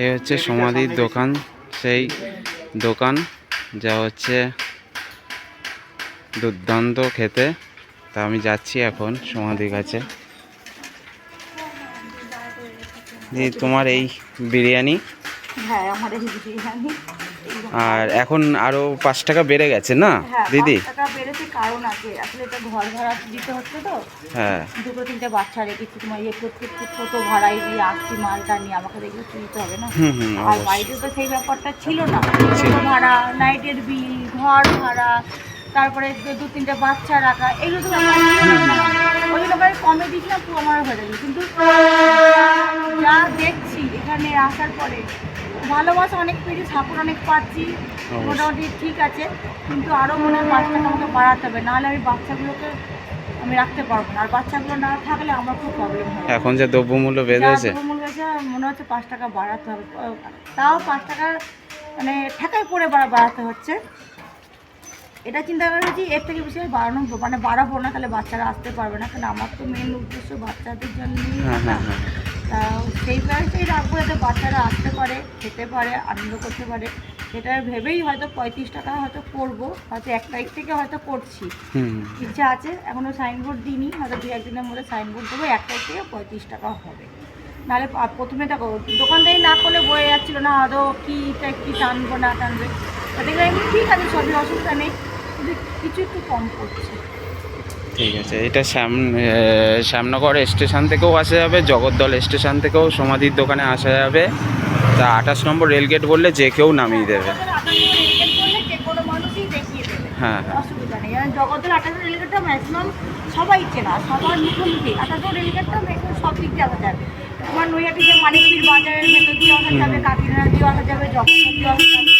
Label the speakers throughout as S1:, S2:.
S1: এই হচ্ছে সমাধির দোকান, সেই দোকান, যা হচ্ছে দুর্দান্ত খেতে। তা আমি যাচ্ছি এখন সমাধির কাছে। তোমার এই বিরিয়ানি?
S2: হ্যাঁ আমার এই বিরিয়ানি।
S1: আর এখন আরও পাঁচ টাকা বেড়ে গেছে না
S2: হ্যাঁ
S1: দিদি?
S2: টাকা বেড়েছে কারণ আছে আসলে এটা ঘর ভাড়া দিতে হচ্ছে তো।
S1: হ্যাঁ।
S2: দুটো তিনটে বাচ্চা রেখেছি তোমার ইয়ে দিয়ে আসছি মালটা নিয়ে আমাকে দেখলে তুলতে হবে না। আর বাড়িতে তো সেই ব্যাপারটা ছিল না। ঘর
S1: না।
S2: ভাড়া নাইটের বিল ঘর ভাড়া তারপরে দু- তিনটে বাচ্চা রাখা এগুলো তো। ওই জন্য কমে দিয়েছিলাম পুরো আমার হয়ে যাবে। কিন্তু যা- দেখছি এখানে আসার পরে ভালোবাসা অনেক পেয়েছি ঠাকুর অনেক পাচ্ছি মোটামুটি ঠিক আছে কিন্তু আরও মনে হয় টাকা আমাকে বাড়াতে হবে নাহলে আমি বাচ্চাগুলোকে আমি রাখতে পারব না। আর বাচ্চাগুলো না থাকলে আমার খুব প্রবলেম হয়।
S1: এখন যে দ্রব্যমূল্য বেড়েছে
S2: মনে হচ্ছে পাঁচ টাকা বাড়াতে হবে। তাও পাঁচ টাকা মানে ঠেকায় পড়ে বাড়াতে হচ্ছে। এটা চিন্তা করেছি এর থেকে বেশি আর বাড়ানো মানে বাড়াবো না তাহলে বাচ্চারা আসতে পারবে না। কারণ আমার তো মেন উদ্দেশ্য বাচ্চাদের জন্য
S1: হ্যাঁ হ্যাঁ। হ্যাঁ।
S2: তা সেই প্রাইসেই রাখব যাতে বাচ্চারা আসতে পারে খেতে পারে আনন্দ করতে পারে। সেটা ভেবেই হয়তো পঁয়ত্রিশ টাকা হয়তো করব হয়তো এক তারিখ থেকে হয়তো করছি। ইচ্ছা আছে এখনও সাইনবোর্ড দিইনি হয়তো দু একদিনের মধ্যে সাইনবোর্ড দেবো এক তারিখ থেকে পঁয়ত্রিশ টাকা হবে। নাহলে প্রথমে দেখো দোকানদারি না করলে বয়ে যাচ্ছিল না আদৌ কী কী টানবো না টানবে। তা দেখলাম ঠিক আছে সবই অসুবিধা নেই। কিছু একটু কম করছে।
S1: ঠিক আছে এটা শ্যাম শ্যামনগর স্টেশন থেকেও আসা যাবে জগদ্দল স্টেশন থেকেও সমাধির দোকানে আসা যাবে। তা আঠাশ নম্বর রেলগেট বললে যে কেউ নামিয়ে দেবে। হ্যাঁ হ্যাঁ।
S2: জগদ্দল আঠাশ রেলগেটটা ম্যাক্সিমাম সবাই চেনা সবার মুখোমুখি। আঠাশ রেলগেটটা ম্যাক্সিমাম সব দিক দিয়ে আসা যাবে তোমার নৈহাটি যে মানিকপীর বাজারের ভেতর দিয়ে আসা যাবে কাকিনাড়া দিয়ে আসা যাবে জগদ্দল দিয়ে আসা যাবে।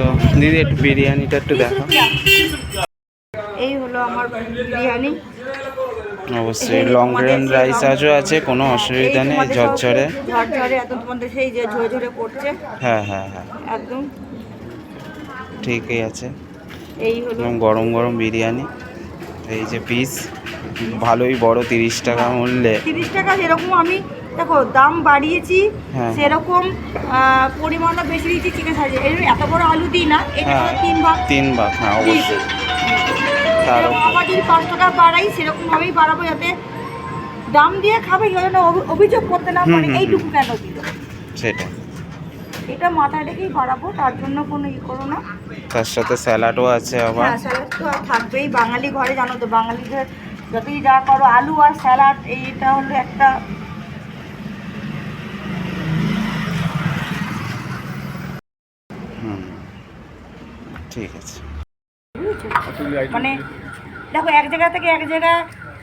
S1: তো দিদি একটু বিরিয়ানিটা একটু দেখো।
S2: এই হলো আমার বিরিয়ানি।
S1: অবশ্যই লং গ্রেন রাইস আজও আছে কোনো অসুবিধা নেই ঝরঝরে।
S2: ঝরঝরে একদম তোমাদের সেই যে ঝরে ঝরে পড়ছে
S1: হ্যাঁ হ্যাঁ হ্যাঁ।
S2: একদম।
S1: ঠিকই আছে।
S2: এই হলো
S1: গরম গরম বিরিয়ানি। এই যে পিস ভালোই বড় তিরিশ টাকা মূল্যে।
S2: তিরিশ টাকা যেরকম আমি দেখো দাম বাড়িয়েছি
S1: হ্যাঁ।
S2: সেরকম পরিমাণও বেশি দিয়েছি চিকেন সাইজে এর এত বড় আলু দিই না এটা
S1: হ্যাঁ।
S2: তিন ভাগ।
S1: তিন ভাগ হ্যাঁ অবশ্যই।
S2: আবার যদি পাঁচ টাকা বাড়াই সেরকমভাবেই বাড়াবো যাতে দাম দিয়ে খাবে যেন অভিযোগ করতে না পারে এইটুকু কেন দিল?
S1: সেটা
S2: এটা মাথায় রেখেই বাড়াবো তার জন্য কোনো ই করো না।
S1: তার সাথে স্যালাডও আছে আবার
S2: হ্যাঁ স্যালাড তো থাকবেই বাঙালি ঘরে জানো তো বাঙালিদের যতই যা করো আলু আর স্যালাড এইটা হলো একটা
S1: ঠিক আছে।
S2: মানে দেখো এক জায়গা থেকে এক জায়গা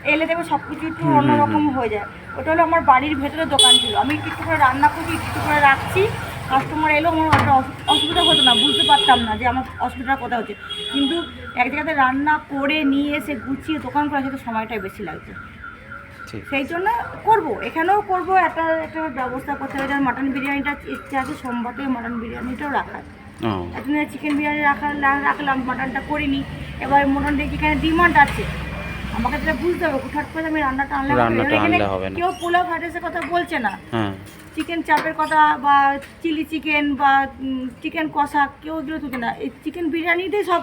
S2: এলে দেখো সব কিছু একটু অন্যরকম হয়ে যায়। ওটা হলো আমার বাড়ির ভেতরে দোকান ছিল। আমি একটু করে রান্না করছি একটু করে রাখছি। কাস্টমার এলো আমার একটা অসু- অসুবিধা হতো না বুঝতে পারতাম না যে আমার অসুবিধা কোথায় হচ্ছে। কিন্তু এক জায়গাতে রান্না করে নিয়ে এসে গুছিয়ে দোকান করা সেটা সময়টাই বেশি লাগছে
S1: ঠিক।
S2: সেই জন্য করব এখানেও করব একটা একটা ব্যবস্থা করতে হবে। যেমন মাটন বিরিয়ানিটা ইচ্ছে আছে সোমবার থেকে মাটন বিরিয়ানিটাও রাখার।
S1: ও।
S2: চিকেন বিরিয়ানি রাখা রাখলাম মাটনটা করিনি। এবার মোটামুটি এখানে ডিমান্ড আছে আমাকে যেটা বুঝতে হবে হুটহাট করে আমি রান্নাটা আনলে
S1: রান্নাটা
S2: এখানে
S1: আনলে হবে না।
S2: কেউ পোলাও ফ্রাইডের কথা বলছে না।
S1: হ্যাঁ।
S2: চিকেন চাপের কথা বা চিলি চিকেন বা চিকেন কষা কেউ এগুলো তুলছে না। এই চিকেন বিরিয়ানিতেই সব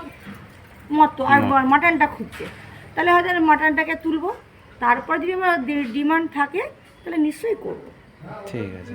S2: মতো আর মাটনটা খুঁজছে। তাহলে হয়তো মাটনটাকে তুলবো। তারপর যদি আমার ডিমান্ড থাকে তাহলে নিশ্চয়ই করব।
S1: ঠিক আছে।